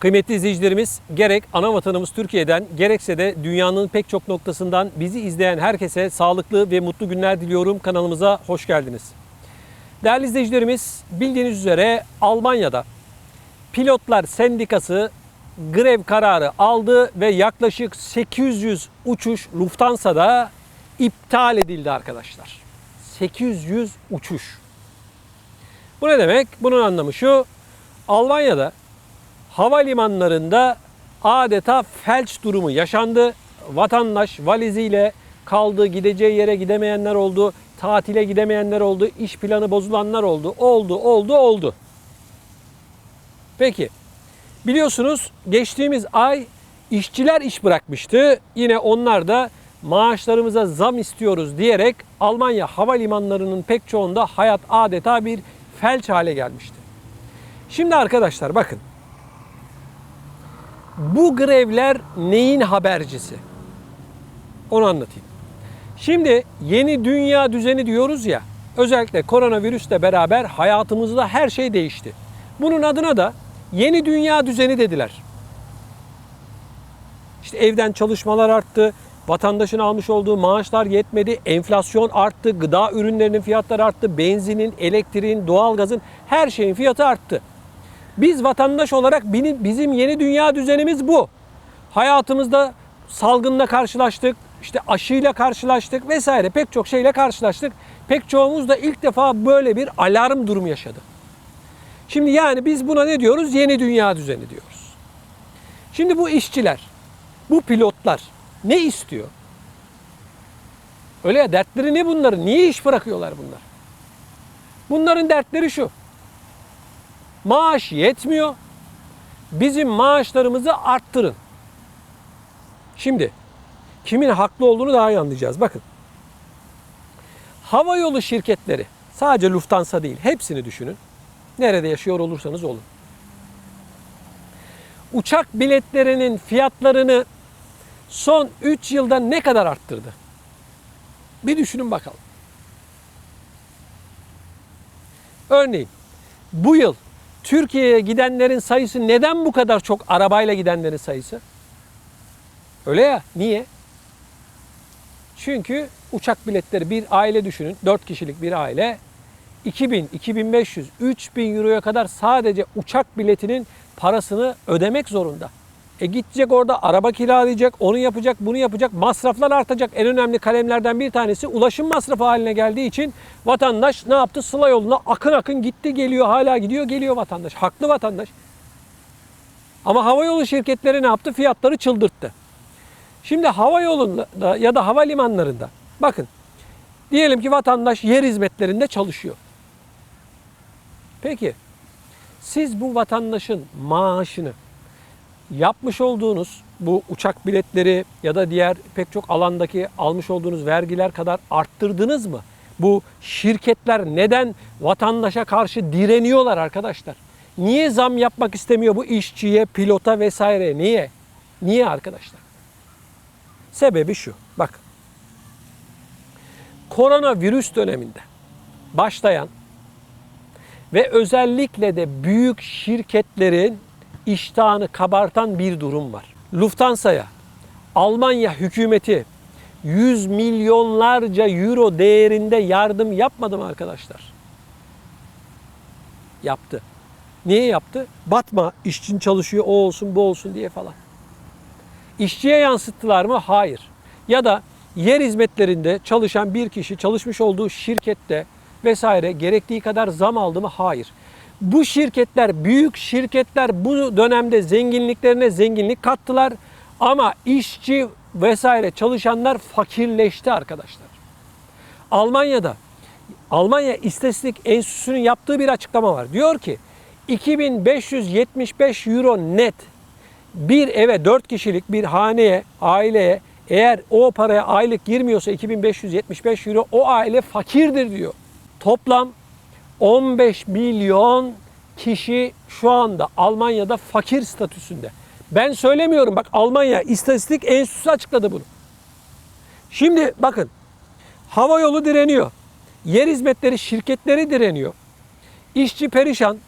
Kıymetli izleyicilerimiz gerek ana vatanımız Türkiye'den gerekse de dünyanın pek çok noktasından bizi izleyen herkese sağlıklı ve mutlu günler diliyorum. Kanalımıza hoş geldiniz. Değerli izleyicilerimiz bildiğiniz üzere Almanya'da Pilotlar Sendikası grev kararı aldı ve yaklaşık 800 uçuş Lufthansa'da iptal edildi arkadaşlar. 800 uçuş. Bu ne demek? Bunun anlamı şu. Almanya'da havalimanlarında adeta felç durumu yaşandı. Vatandaş valiziyle kaldı, gideceği yere gidemeyenler oldu, tatile gidemeyenler oldu, iş planı bozulanlar oldu. Oldu, oldu, oldu. Peki, biliyorsunuz geçtiğimiz ay işçiler iş bırakmıştı. Yine onlar da maaşlarımıza zam istiyoruz diyerek Almanya havalimanlarının pek çoğunda hayat adeta bir felç hale gelmişti. Şimdi arkadaşlar bakın. Bu grevler neyin habercisi? Onu anlatayım. Şimdi yeni dünya düzeni diyoruz ya. Özellikle koronavirüsle beraber hayatımızda her şey değişti. Bunun adına da yeni dünya düzeni dediler. İşte evden çalışmalar arttı, vatandaşın almış olduğu maaşlar yetmedi, enflasyon arttı, gıda ürünlerinin fiyatları arttı, benzinin, elektriğin, doğalgazın her şeyin fiyatı arttı. Biz vatandaş olarak bizim yeni dünya düzenimiz bu. Hayatımızda salgınla karşılaştık, işte aşıyla karşılaştık vesaire pek çok şeyle karşılaştık. Pek çoğumuz da ilk defa böyle bir alarm durumu yaşadı. Şimdi yani biz buna ne diyoruz? Yeni dünya düzeni diyoruz. Şimdi bu işçiler, bu pilotlar ne istiyor? Öyle ya dertleri ne bunların? Niye iş bırakıyorlar bunlar? Bunların dertleri şu. Maaş yetmiyor. Bizim maaşlarımızı arttırın. Şimdi kimin haklı olduğunu daha iyi anlayacağız. Bakın. Hava yolu şirketleri sadece Lufthansa değil hepsini düşünün. Nerede yaşıyor olursanız olun. Uçak biletlerinin fiyatlarını son 3 yılda ne kadar arttırdı? Bir düşünün bakalım. Örneğin bu yıl Türkiye'ye gidenlerin sayısı neden bu kadar çok arabayla gidenlerin sayısı? Öyle ya. Niye? Çünkü uçak biletleri bir aile düşünün. 4 kişilik bir aile 2000, 2500, 3000 euroya kadar sadece uçak biletinin parasını ödemek zorunda. E gidecek orada araba kiralayacak, onu yapacak, bunu yapacak. Masraflar artacak. En önemli kalemlerden bir tanesi ulaşım masrafı haline geldiği için vatandaş ne yaptı? Sıla yoluna akın akın gitti, geliyor, hala gidiyor, geliyor vatandaş. Haklı vatandaş. Ama havayolu şirketleri ne yaptı? Fiyatları çıldırttı. Şimdi hava yolunda ya da havalimanlarında bakın diyelim ki vatandaş yer hizmetlerinde çalışıyor. Peki siz bu vatandaşın maaşını yapmış olduğunuz bu uçak biletleri ya da diğer pek çok alandaki almış olduğunuz vergiler kadar arttırdınız mı? Bu şirketler neden vatandaşa karşı direniyorlar arkadaşlar? Niye zam yapmak istemiyor bu işçiye, pilota vesaire? Niye? Niye arkadaşlar? Sebebi şu. Bak. Koronavirüs döneminde başlayan ve özellikle de büyük şirketlerin iştahını kabartan bir durum var. Lufthansa'ya Almanya hükümeti 100 milyonlarca euro değerinde yardım yapmadı mı arkadaşlar? Yaptı. Niye yaptı? Batma, işçin çalışıyor, o olsun, bu olsun diye falan. İşçiye yansıttılar mı? Hayır. Ya da yer hizmetlerinde çalışan bir kişi çalışmış olduğu şirkette vesaire gerektiği kadar zam aldı mı? Hayır. Bu şirketler, büyük şirketler bu dönemde zenginliklerine zenginlik kattılar. Ama işçi vesaire çalışanlar fakirleşti arkadaşlar. Almanya'da Almanya İstatistik Enstitüsü'nün yaptığı bir açıklama var. Diyor ki 2575 euro net bir eve 4 kişilik bir haneye, aileye eğer o paraya aylık girmiyorsa 2575 euro o aile fakirdir diyor. Toplam 15 milyon kişi şu anda Almanya'da fakir statüsünde. Ben söylemiyorum bak Almanya İstatistik Enstitüsü açıkladı bunu. Şimdi bakın hava yolu direniyor. Yer hizmetleri şirketleri direniyor. İşçi perişan.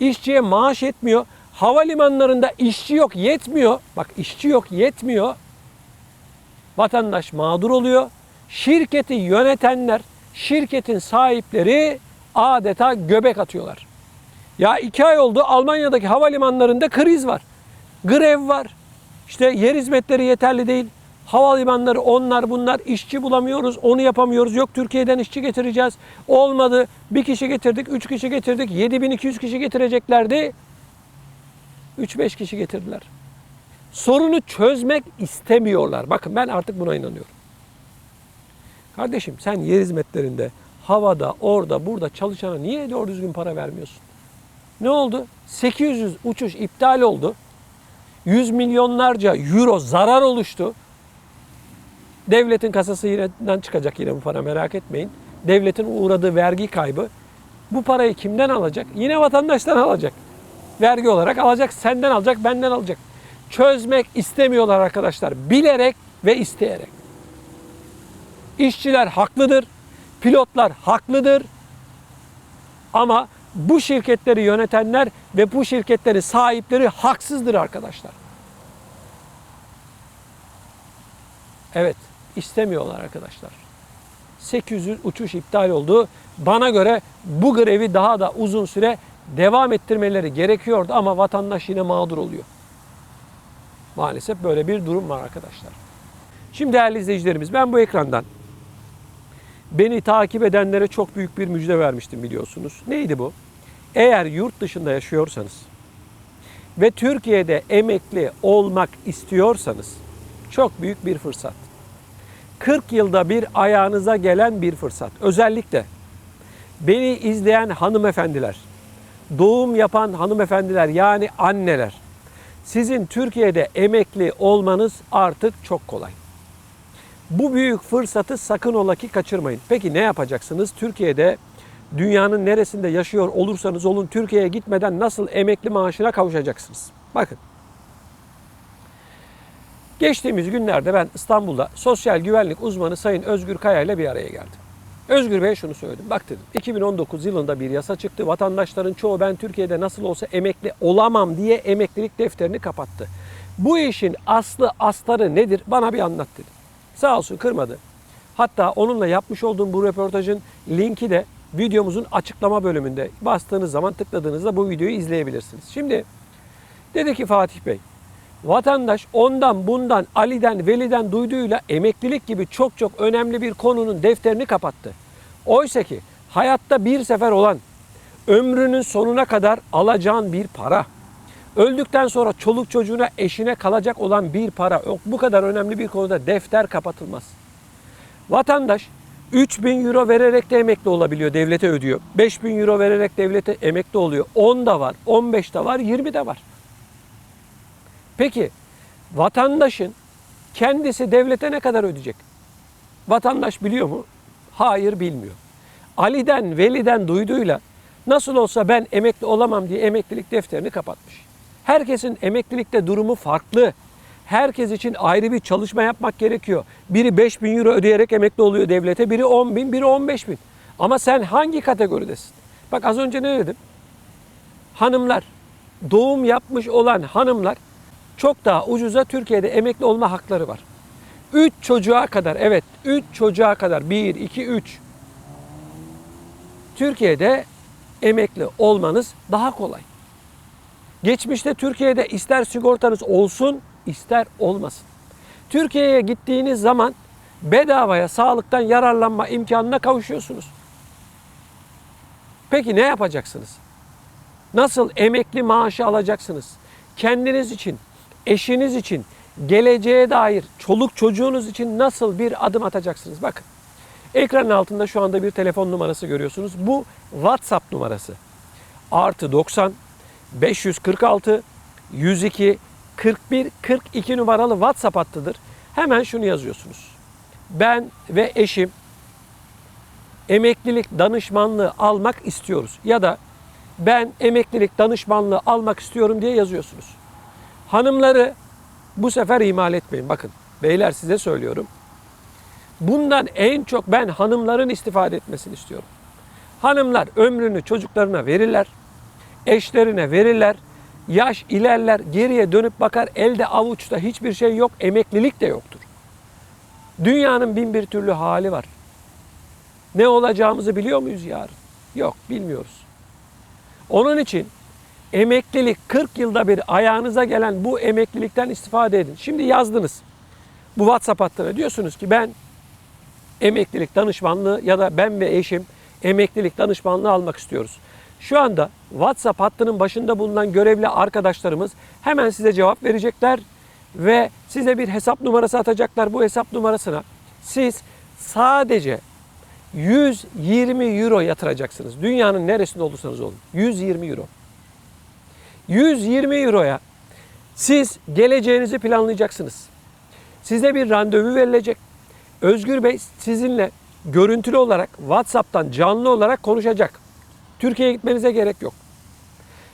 işçiye maaş yetmiyor. Havalimanlarında işçi yok yetmiyor. Bak işçi yok yetmiyor. Vatandaş mağdur oluyor. Şirketi yönetenler, şirketin sahipleri adeta göbek atıyorlar. Ya iki ay oldu Almanya'daki havalimanlarında kriz var. Grev var. İşte yer hizmetleri yeterli değil. Havalimanları onlar bunlar işçi bulamıyoruz onu yapamıyoruz. Yok Türkiye'den işçi getireceğiz. Olmadı bir kişi getirdik üç kişi getirdik 7200 kişi getireceklerdi. 3-5 kişi getirdiler. Sorunu çözmek istemiyorlar. Bakın ben artık buna inanıyorum. Kardeşim sen yer hizmetlerinde havada orada burada çalışana niye doğru düzgün para vermiyorsun? Ne oldu? 800 uçuş iptal oldu. 100 milyonlarca euro zarar oluştu. Devletin kasası yineden çıkacak yine bu para merak etmeyin. Devletin uğradığı vergi kaybı. Bu parayı kimden alacak? Yine vatandaştan alacak. Vergi olarak alacak, senden alacak, benden alacak. Çözmek istemiyorlar arkadaşlar. Bilerek ve isteyerek. İşçiler haklıdır. Pilotlar haklıdır. Ama bu şirketleri yönetenler ve bu şirketlerin sahipleri haksızdır arkadaşlar. Evet, istemiyorlar arkadaşlar. 800 uçuş iptal oldu. Bana göre bu grevi daha da uzun süre devam ettirmeleri gerekiyordu ama vatandaş yine mağdur oluyor. Maalesef böyle bir durum var arkadaşlar. Şimdi değerli izleyicilerimiz ben bu ekrandan beni takip edenlere çok büyük bir müjde vermiştim biliyorsunuz. Neydi bu? Eğer yurt dışında yaşıyorsanız ve Türkiye'de emekli olmak istiyorsanız çok büyük bir fırsat. 40 yılda bir ayağınıza gelen bir fırsat. Özellikle beni izleyen hanımefendiler, doğum yapan hanımefendiler yani anneler. Sizin Türkiye'de emekli olmanız artık çok kolay. Bu büyük fırsatı sakın ola ki kaçırmayın. Peki ne yapacaksınız? Türkiye'de dünyanın neresinde yaşıyor olursanız olun Türkiye'ye gitmeden nasıl emekli maaşına kavuşacaksınız? Bakın. Geçtiğimiz günlerde ben İstanbul'da sosyal güvenlik uzmanı Sayın Özgür Kaya ile bir araya geldim. Özgür Bey şunu söyledim. Bak dedim 2019 yılında bir yasa çıktı. Vatandaşların çoğu ben Türkiye'de nasıl olsa emekli olamam diye emeklilik defterini kapattı. Bu işin aslı astarı nedir? Bana bir anlat dedi. Sağ olsun kırmadı. Hatta onunla yapmış olduğum bu röportajın linki de videomuzun açıklama bölümünde bastığınız zaman tıkladığınızda bu videoyu izleyebilirsiniz. Şimdi dedi ki Fatih Bey, vatandaş ondan bundan Ali'den Veli'den duyduğuyla emeklilik gibi çok çok önemli bir konunun defterini kapattı. Oysa ki hayatta bir sefer olan ömrünün sonuna kadar alacağın bir para, öldükten sonra çoluk çocuğuna eşine kalacak olan bir para. Bu kadar önemli bir konuda defter kapatılmaz. Vatandaş 3000 euro vererek de emekli olabiliyor. Devlete ödüyor. 5000 euro vererek devlete emekli oluyor. 10 da var, 15 de var, 20 de var. Peki vatandaşın kendisi devlete ne kadar ödeyecek? Vatandaş biliyor mu? Hayır bilmiyor. Ali'den, Veli'den duyduğuyla nasıl olsa ben emekli olamam diye emeklilik defterini kapatmış. Herkesin emeklilikte durumu farklı. Herkes için ayrı bir çalışma yapmak gerekiyor. Biri 5 bin euro ödeyerek emekli oluyor devlete, biri 10 bin, biri 15 bin. Ama sen hangi kategoridesin? Bak az önce ne dedim? Hanımlar, doğum yapmış olan hanımlar çok daha ucuza Türkiye'de emekli olma hakları var. 3 çocuğa kadar, evet 3 çocuğa kadar 1, 2, 3 Türkiye'de emekli olmanız daha kolay. Geçmişte Türkiye'de ister sigortanız olsun ister olmasın. Türkiye'ye gittiğiniz zaman bedavaya sağlıktan yararlanma imkanına kavuşuyorsunuz. Peki ne yapacaksınız? Nasıl emekli maaşı alacaksınız? Kendiniz için, eşiniz için, geleceğe dair çoluk çocuğunuz için nasıl bir adım atacaksınız? Bakın. Ekranın altında şu anda bir telefon numarası görüyorsunuz. Bu WhatsApp numarası. Artı 90 546 102 41 42 numaralı WhatsApp hattıdır. Hemen şunu yazıyorsunuz. Ben ve eşim emeklilik danışmanlığı almak istiyoruz. Ya da ben emeklilik danışmanlığı almak istiyorum diye yazıyorsunuz. Hanımları bu sefer ihmal etmeyin. Bakın beyler size söylüyorum. Bundan en çok ben hanımların istifade etmesini istiyorum. Hanımlar ömrünü çocuklarına verirler, eşlerine verirler, Yaş ilerler, geriye dönüp bakar, elde avuçta hiçbir şey yok, emeklilik de yoktur. Dünyanın bin bir türlü hali var. Ne olacağımızı biliyor muyuz yarın? Yok, bilmiyoruz. Onun için emeklilik 40 yılda bir ayağınıza gelen bu emeklilikten istifade edin. Şimdi yazdınız. Bu WhatsApp hattına diyorsunuz ki ben emeklilik danışmanlığı ya da ben ve eşim emeklilik danışmanlığı almak istiyoruz. Şu anda WhatsApp hattının başında bulunan görevli arkadaşlarımız hemen size cevap verecekler ve size bir hesap numarası atacaklar. Bu hesap numarasına siz sadece 120 euro yatıracaksınız. Dünyanın neresinde olursanız olun. 120 euro. 120 euroya siz geleceğinizi planlayacaksınız. Size bir randevu verilecek. Özgür Bey sizinle görüntülü olarak WhatsApp'tan canlı olarak konuşacak. Türkiye'ye gitmenize gerek yok.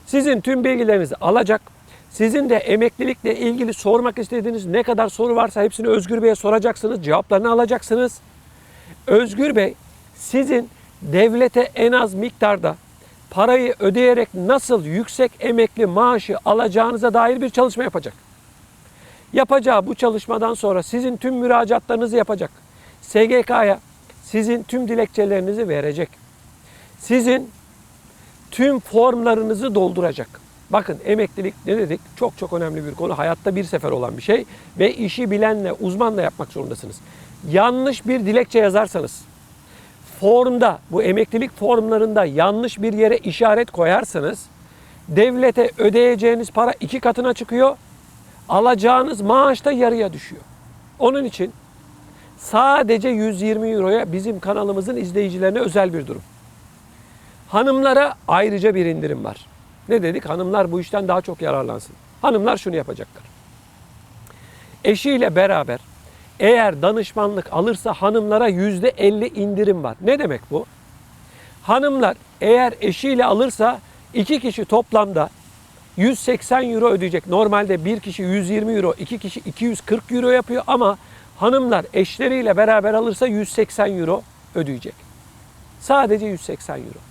Sizin tüm bilgilerinizi alacak. Sizin de emeklilikle ilgili sormak istediğiniz ne kadar soru varsa hepsini Özgür Bey'e soracaksınız. Cevaplarını alacaksınız. Özgür Bey sizin devlete en az miktarda parayı ödeyerek nasıl yüksek emekli maaşı alacağınıza dair bir çalışma yapacak. Yapacağı bu çalışmadan sonra sizin tüm müracaatlarınızı yapacak. SGK'ya sizin tüm dilekçelerinizi verecek. Sizin tüm formlarınızı dolduracak. Bakın emeklilik ne dedik? Çok çok önemli bir konu. Hayatta bir sefer olan bir şey ve işi bilenle, uzmanla yapmak zorundasınız. Yanlış bir dilekçe yazarsanız, formda, bu emeklilik formlarında yanlış bir yere işaret koyarsanız, devlete ödeyeceğiniz para iki katına çıkıyor, alacağınız maaş da yarıya düşüyor. Onun için sadece 120 euroya bizim kanalımızın izleyicilerine özel bir durum. Hanımlara ayrıca bir indirim var. Ne dedik? Hanımlar bu işten daha çok yararlansın. Hanımlar şunu yapacaklar. Eşiyle beraber eğer danışmanlık alırsa hanımlara yüzde 50 indirim var. Ne demek bu? Hanımlar eğer eşiyle alırsa iki kişi toplamda 180 euro ödeyecek. Normalde bir kişi 120 euro, iki kişi 240 euro yapıyor ama hanımlar eşleriyle beraber alırsa 180 euro ödeyecek. Sadece 180 euro.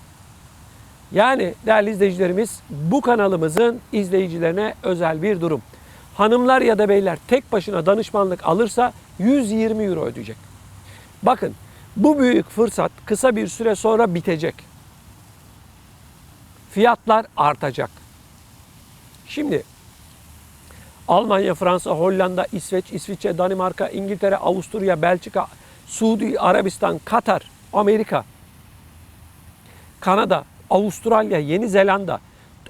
Yani değerli izleyicilerimiz bu kanalımızın izleyicilerine özel bir durum. Hanımlar ya da beyler tek başına danışmanlık alırsa 120 euro ödeyecek. Bakın bu büyük fırsat kısa bir süre sonra bitecek. Fiyatlar artacak. Şimdi Almanya, Fransa, Hollanda, İsveç, İsviçre, Danimarka, İngiltere, Avusturya, Belçika, Suudi Arabistan, Katar, Amerika, Kanada, Avustralya, Yeni Zelanda,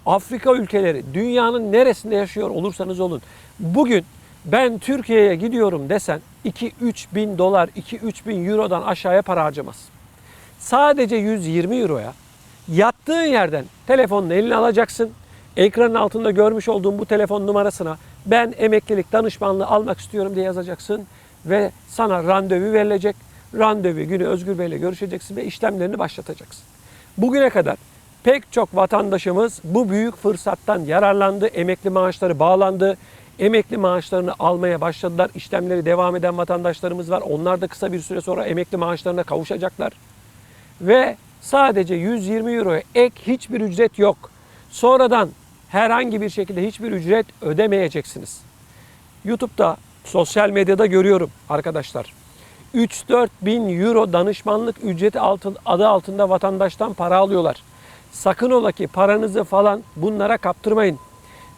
Afrika ülkeleri, dünyanın neresinde yaşıyor olursanız olun. Bugün ben Türkiye'ye gidiyorum desen 2-3 bin dolar, 2-3 bin eurodan aşağıya para harcamaz. Sadece 120 euroya yattığın yerden telefonunu eline alacaksın. Ekranın altında görmüş olduğum bu telefon numarasına ben emeklilik danışmanlığı almak istiyorum diye yazacaksın ve sana randevu verilecek. Randevu günü Özgür Bey ile görüşeceksin ve işlemlerini başlatacaksın. Bugüne kadar pek çok vatandaşımız bu büyük fırsattan yararlandı. Emekli maaşları bağlandı. Emekli maaşlarını almaya başladılar. İşlemleri devam eden vatandaşlarımız var. Onlar da kısa bir süre sonra emekli maaşlarına kavuşacaklar. Ve sadece 120 euroya ek hiçbir ücret yok. Sonradan herhangi bir şekilde hiçbir ücret ödemeyeceksiniz. YouTube'da, sosyal medyada görüyorum arkadaşlar. 3-4 bin euro danışmanlık ücreti altın, adı altında vatandaştan para alıyorlar. Sakın ola ki paranızı falan bunlara kaptırmayın.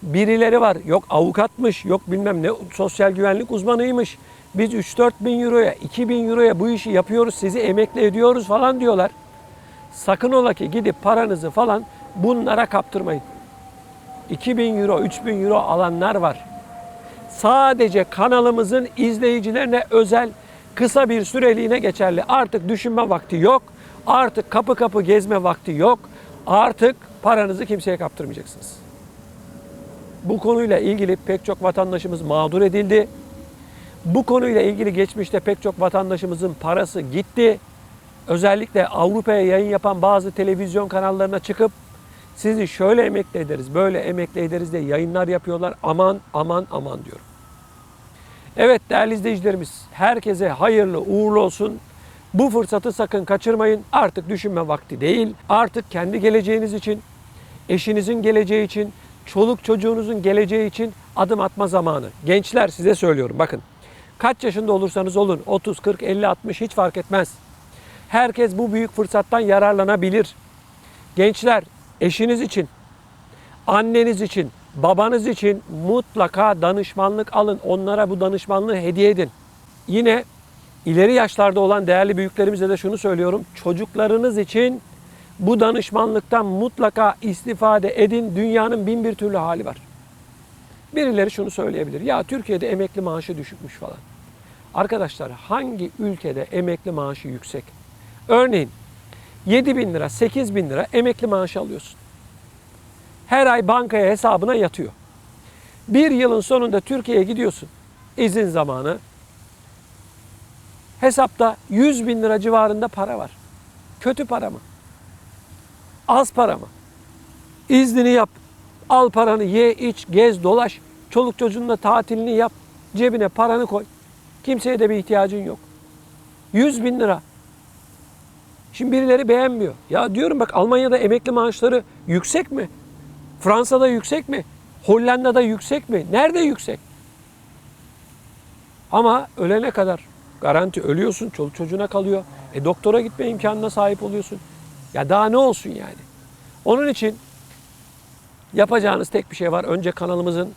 Birileri var yok avukatmış yok bilmem ne sosyal güvenlik uzmanıymış. Biz 3-4 bin euroya 2 bin euroya bu işi yapıyoruz sizi emekli ediyoruz falan diyorlar. Sakın ola ki gidip paranızı falan bunlara kaptırmayın. 2000 euro, 3000 euro alanlar var. Sadece kanalımızın izleyicilerine özel kısa bir süreliğine geçerli. Artık düşünme vakti yok. Artık kapı kapı gezme vakti yok. Artık paranızı kimseye kaptırmayacaksınız. Bu konuyla ilgili pek çok vatandaşımız mağdur edildi. Bu konuyla ilgili geçmişte pek çok vatandaşımızın parası gitti. Özellikle Avrupa'ya yayın yapan bazı televizyon kanallarına çıkıp sizi şöyle emekli ederiz, böyle emekli ederiz diye yayınlar yapıyorlar. Aman aman aman diyorum. Evet değerli izleyicilerimiz, herkese hayırlı uğurlu olsun. Bu fırsatı sakın kaçırmayın. Artık düşünme vakti değil. Artık kendi geleceğiniz için, eşinizin geleceği için, çoluk çocuğunuzun geleceği için adım atma zamanı. Gençler size söylüyorum bakın. Kaç yaşında olursanız olun 30, 40, 50, 60 hiç fark etmez. Herkes bu büyük fırsattan yararlanabilir. Gençler eşiniz için, anneniz için, babanız için mutlaka danışmanlık alın. Onlara bu danışmanlığı hediye edin. Yine ileri yaşlarda olan değerli büyüklerimize de şunu söylüyorum. Çocuklarınız için bu danışmanlıktan mutlaka istifade edin. Dünyanın bin bir türlü hali var. Birileri şunu söyleyebilir. Ya Türkiye'de emekli maaşı düşükmüş falan. Arkadaşlar hangi ülkede emekli maaşı yüksek? Örneğin 7 bin lira, 8 bin lira emekli maaşı alıyorsun. Her ay bankaya hesabına yatıyor. Bir yılın sonunda Türkiye'ye gidiyorsun. İzin zamanı. Hesapta 100 bin lira civarında para var. Kötü para mı? Az para mı? İznini yap. Al paranı ye, iç, gez, dolaş. Çoluk çocuğunla tatilini yap. Cebine paranı koy. Kimseye de bir ihtiyacın yok. 100 bin lira. Şimdi birileri beğenmiyor. Ya diyorum bak Almanya'da emekli maaşları yüksek mi? Fransa'da yüksek mi? Hollanda'da yüksek mi? Nerede yüksek? Ama ölene kadar garanti ölüyorsun, çoluk çocuğuna kalıyor. E doktora gitme imkanına sahip oluyorsun. Ya daha ne olsun yani? Onun için yapacağınız tek bir şey var. Önce kanalımızın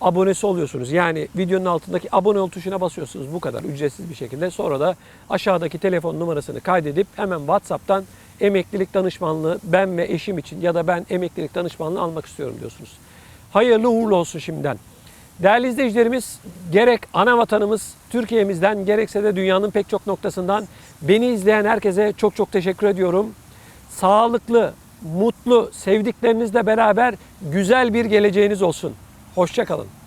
abonesi oluyorsunuz. Yani videonun altındaki abone ol tuşuna basıyorsunuz. Bu kadar ücretsiz bir şekilde. Sonra da aşağıdaki telefon numarasını kaydedip hemen WhatsApp'tan emeklilik danışmanlığı ben ve eşim için ya da ben emeklilik danışmanlığı almak istiyorum diyorsunuz. Hayırlı uğurlu olsun şimdiden. Değerli izleyicilerimiz gerek ana vatanımız Türkiye'mizden gerekse de dünyanın pek çok noktasından beni izleyen herkese çok çok teşekkür ediyorum. Sağlıklı, mutlu, sevdiklerinizle beraber güzel bir geleceğiniz olsun. Hoşçakalın.